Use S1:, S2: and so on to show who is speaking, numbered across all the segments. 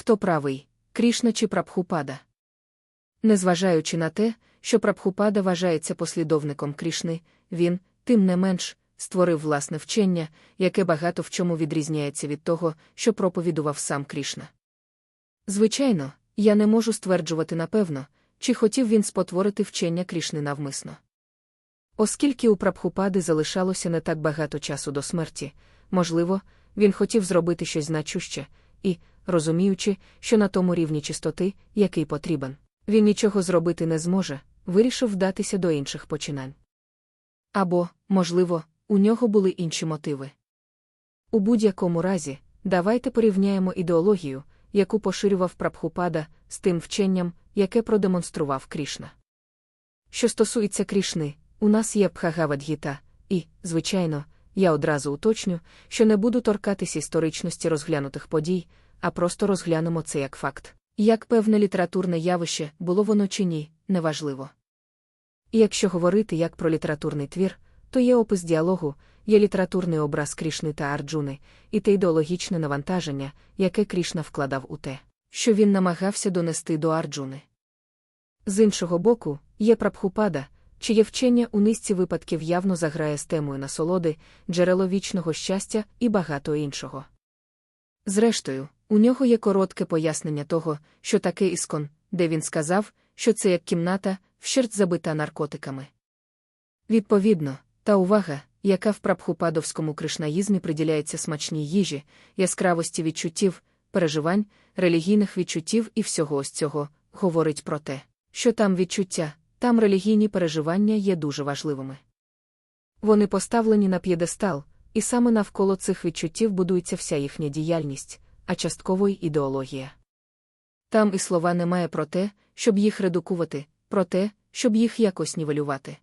S1: Хто правий, Крішна чи Прабхупада? Незважаючи на те, що Прабхупада вважається послідовником Крішни, він, тим не менш, створив власне вчення, яке багато в чому відрізняється від того, що проповідував сам Крішна. Звичайно, я не можу стверджувати напевно, чи хотів він спотворити вчення Крішни навмисно. Оскільки у Прабхупади залишалося не так багато часу до смерті, можливо, він хотів зробити щось значуще, і, розуміючи, що на тому рівні чистоти, який потрібен, він нічого зробити не зможе, вирішив вдатися до інших починань. Або, можливо, у нього були інші мотиви. У будь-якому разі, давайте порівняємо ідеологію, яку поширював Прабхупада, з тим вченням, яке продемонстрував Крішна. Що стосується Крішни, у нас є Бхагавадгіта, і, звичайно, я одразу уточню, що не буду торкатись історичності розглянутих подій, а просто розглянемо це як факт. Як певне літературне явище, було воно чи ні, неважливо. І якщо говорити як про літературний твір, то є опис діалогу, є літературний образ Крішни та Арджуни, і те ідеологічне навантаження, яке Крішна вкладав у те, що він намагався донести до Арджуни. З іншого боку, є Прабхупада, чиє вчення у низці випадків явно заграє з темою насолоди, джерело вічного щастя і багато іншого. Зрештою, у нього є коротке пояснення того, що таке іскон, де він сказав, що це як кімната, вщерть забита наркотиками. Відповідно, та увага, яка в прабхупадовському кришнаїзмі приділяється смачній їжі, яскравості відчуттів, переживань, релігійних відчуттів і всього ось цього, говорить про те, що там відчуття, там релігійні переживання є дуже важливими. Вони поставлені на п'єдестал, і саме навколо цих відчуттів будується вся їхня діяльність, а частково й ідеологія. Там і слова немає про те, щоб їх редукувати, про те, щоб їх якось нівелювати.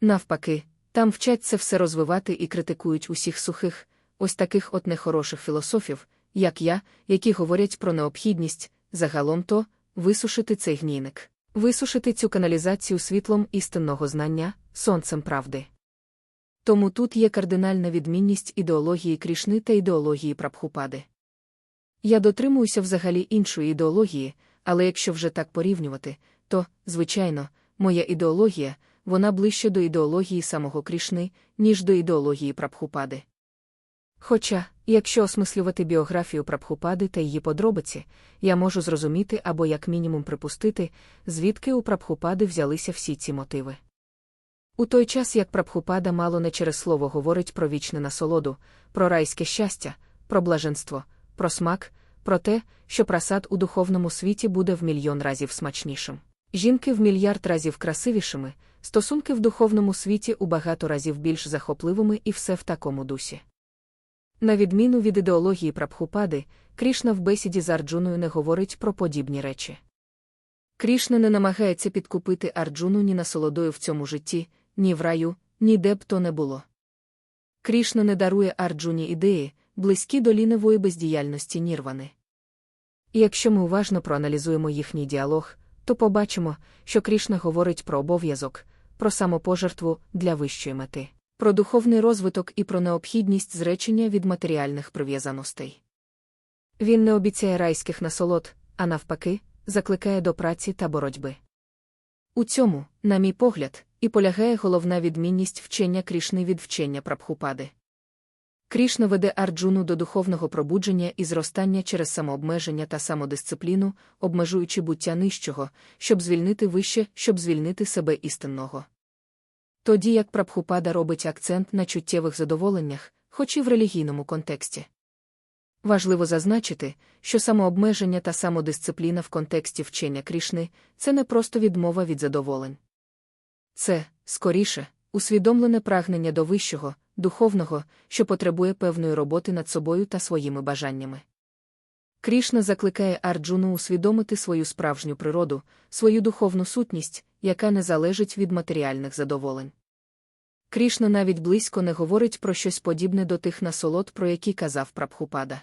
S1: Навпаки, там вчать це все розвивати і критикують усіх сухих, ось таких от нехороших філософів, як я, які говорять про необхідність, загалом то, висушити цей гнійник, висушити цю каналізацію світлом істинного знання, сонцем правди. Тому тут є кардинальна відмінність ідеології Крішни та ідеології Прабхупади. Я дотримуюся взагалі іншої ідеології, але якщо вже так порівнювати, то, звичайно, моя ідеологія, вона ближче до ідеології самого Крішни, ніж до ідеології Прабхупади. Хоча, якщо осмислювати біографію Прабхупади та її подробиці, я можу зрозуміти або як мінімум припустити, звідки у Прабхупади взялися всі ці мотиви. У той час як Прабхупада мало не через слово говорить про вічне насолоду, про райське щастя, про блаженство, про смак, про те, що просад у духовному світі буде в мільйон разів смачнішим. Жінки в мільярд разів красивішими, стосунки в духовному світі у багато разів більш захопливими і все в такому дусі. На відміну від ідеології Прабхупади, Крішна в бесіді з Арджуною не говорить про подібні речі. Крішна не намагається підкупити Арджуну ні насолодою в цьому житті, ні в раю, ні де б то не було. Крішна не дарує Арджуні ідеї, близькі до лінивої бездіяльності Нірвани. І якщо ми уважно проаналізуємо їхній діалог, то побачимо, що Крішна говорить про обов'язок, про самопожертву для вищої мети, про духовний розвиток і про необхідність зречення від матеріальних прив'язаностей. Він не обіцяє райських насолод, а навпаки, закликає до праці та боротьби. У цьому, на мій погляд, і полягає головна відмінність вчення Крішни від вчення Прабхупади. Крішна веде Арджуну до духовного пробудження і зростання через самообмеження та самодисципліну, обмежуючи буття нижчого, щоб звільнити вище, щоб звільнити себе істинного. Тоді як Прабхупада робить акцент на чуттєвих задоволеннях, хоч і в релігійному контексті. Важливо зазначити, що самообмеження та самодисципліна в контексті вчення Крішни це не просто відмова від задоволень. Це, скоріше, усвідомлене прагнення до вищого, духовного, що потребує певної роботи над собою та своїми бажаннями. Крішна закликає Арджуну усвідомити свою справжню природу, свою духовну сутність, яка не залежить від матеріальних задоволень. Крішна навіть близько не говорить про щось подібне до тих насолод, про які казав Прабхупада.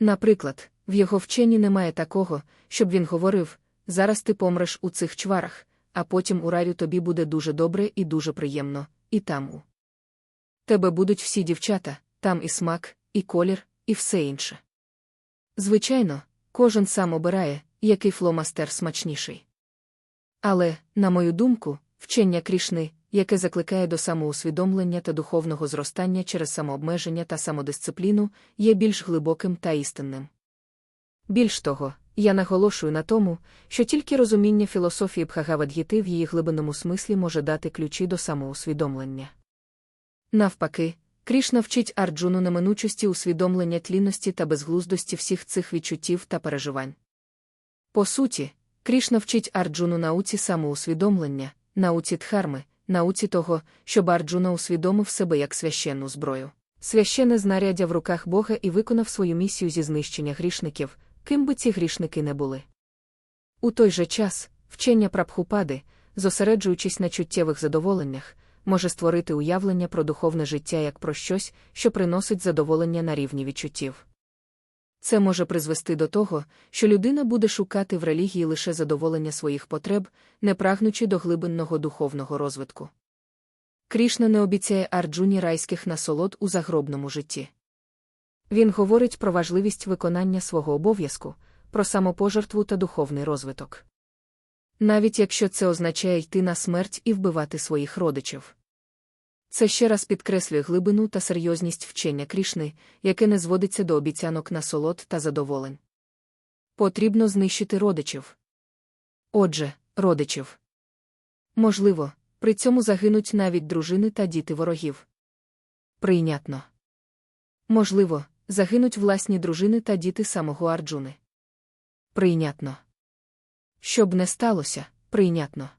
S1: Наприклад, в його вченні немає такого, щоб він говорив зараз ти помреш у цих чварах, а потім у раю тобі буде дуже добре і дуже приємно, і там у тебе будуть всі дівчата, там і смак, і колір, і все інше. Звичайно, кожен сам обирає, який фломастер смачніший. Але, на мою думку, вчення Крішни, яке закликає до самоусвідомлення та духовного зростання через самообмеження та самодисципліну, є більш глибоким та істинним. Більш того, я наголошую на тому, що тільки розуміння філософії Бхагавадгіти в її глибинному смислі може дати ключі до самоусвідомлення. Навпаки, Крішна вчить Арджуну неминучості усвідомлення тлінності та безглуздості всіх цих відчуттів та переживань. По суті, Крішна вчить Арджуну науці самоусвідомлення, науці дхарми, науці того, щоб Арджуна усвідомив себе як священну зброю. Священне знаряддя в руках Бога і виконав свою місію зі знищення грішників, ким би ці грішники не були. У той же час, вчення прабхупади, зосереджуючись на чуттєвих задоволеннях, може створити уявлення про духовне життя як про щось, що приносить задоволення на рівні відчуттів. Це може призвести до того, що людина буде шукати в релігії лише задоволення своїх потреб, не прагнучи до глибинного духовного розвитку. Крішна не обіцяє Арджуні райських насолод у загробному житті. Він говорить про важливість виконання свого обов'язку, про самопожертву та духовний розвиток. Навіть якщо це означає йти на смерть і вбивати своїх родичів. Це ще раз підкреслює глибину та серйозність вчення Крішни, яке не зводиться до обіцянок насолод та задоволень. Потрібно знищити родичів. Отже, родичів. Можливо, при цьому загинуть навіть дружини та діти ворогів. Прийнятно. Можливо, загинуть власні дружини та діти самого Арджуни. Прийнятно. Щоб не сталося, прийнятно.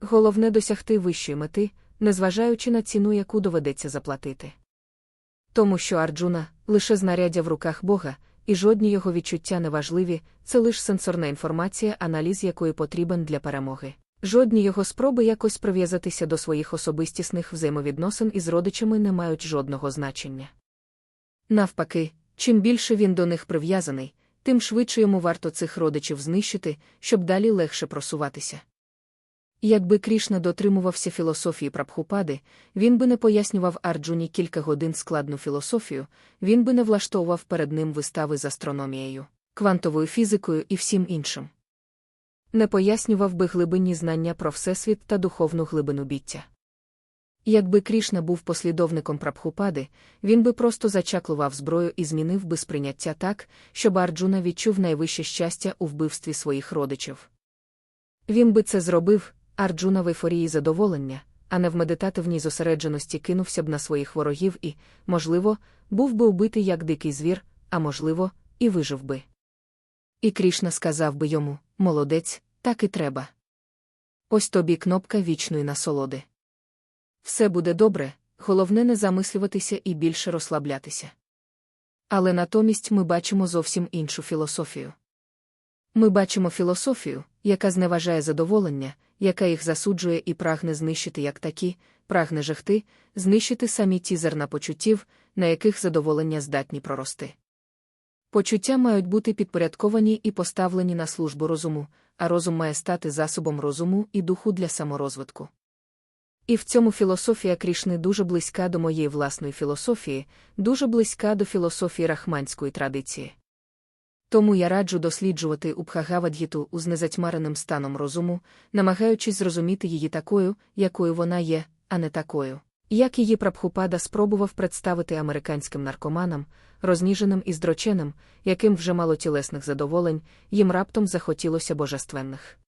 S1: Головне досягти вищої мети, незважаючи на ціну, яку доведеться заплатити. Тому що Арджуна лише знаряддя в руках Бога, і жодні його відчуття не важливі, це лише сенсорна інформація, аналіз якої потрібен для перемоги. Жодні його спроби якось прив'язатися до своїх особистісних взаємовідносин із родичами не мають жодного значення. Навпаки, чим більше він до них прив'язаний, тим швидше йому варто цих родичів знищити, щоб далі легше просуватися. Якби Крішна дотримувався філософії Прабхупади, він би не пояснював Арджуні кілька годин складну філософію, він би не влаштовував перед ним вистави з астрономією, квантовою фізикою і всім іншим. Не пояснював би глибинні знання про Всесвіт та духовну глибину біття. Якби Крішна був послідовником Прабхупади, він би просто зачаклував зброю і змінив би сприйняття так, щоб Арджуна відчув найвище щастя у вбивстві своїх родичів. Він би це зробив, Арджуна в ейфорії задоволення, а не в медитативній зосередженості кинувся б на своїх ворогів і, можливо, був би убитий як дикий звір, а можливо, і вижив би. І Крішна сказав би йому молодець, так і треба. Ось тобі кнопка вічної насолоди. Все буде добре, головне не замислюватися і більше розслаблятися. Але натомість ми бачимо зовсім іншу філософію. Ми бачимо філософію, яка зневажає задоволення, яка їх засуджує і прагне знищити як такі, прагне жахти, знищити самі ті зерна почуттів, на яких задоволення здатні прорости. Почуття мають бути підпорядковані і поставлені на службу розуму, а розум має стати засобом розуму і духу для саморозвитку. І в цьому філософія Крішни дуже близька до моєї власної філософії, дуже близька до філософії рахманської традиції. Тому я раджу досліджувати Убхагавадгіту з незатьмареним станом розуму, намагаючись зрозуміти її такою, якою вона є, а не такою. Як її Прабхупада спробував представити американським наркоманам, розніженим і здроченим, яким вже мало тілесних задоволень, їм раптом захотілося божественних.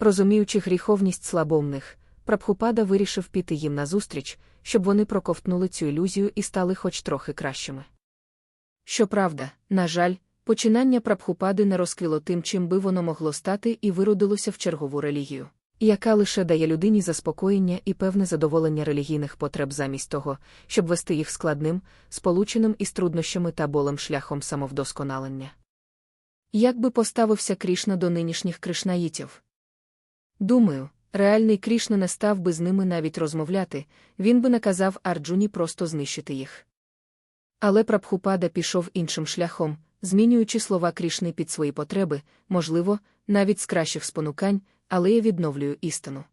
S1: Розуміючи гріховність слабомних, Прабхупада вирішив піти їм назустріч, щоб вони проковтнули цю ілюзію і стали хоч трохи кращими. Щоправда, на жаль, починання Прабхупади не розквіло тим, чим би воно могло стати, і виродилося в чергову релігію, яка лише дає людині заспокоєння і певне задоволення релігійних потреб замість того, щоб вести їх складним, сполученим із труднощами та болем шляхом самовдосконалення. Як би поставився Крішна до нинішніх кришнаїтів? Думаю, реальний Крішна не став би з ними навіть розмовляти, він би наказав Арджуні просто знищити їх. Але Прабхупада пішов іншим шляхом, змінюючи слова Крішни під свої потреби, можливо, навіть з кращих спонукань, але я відновлюю істину.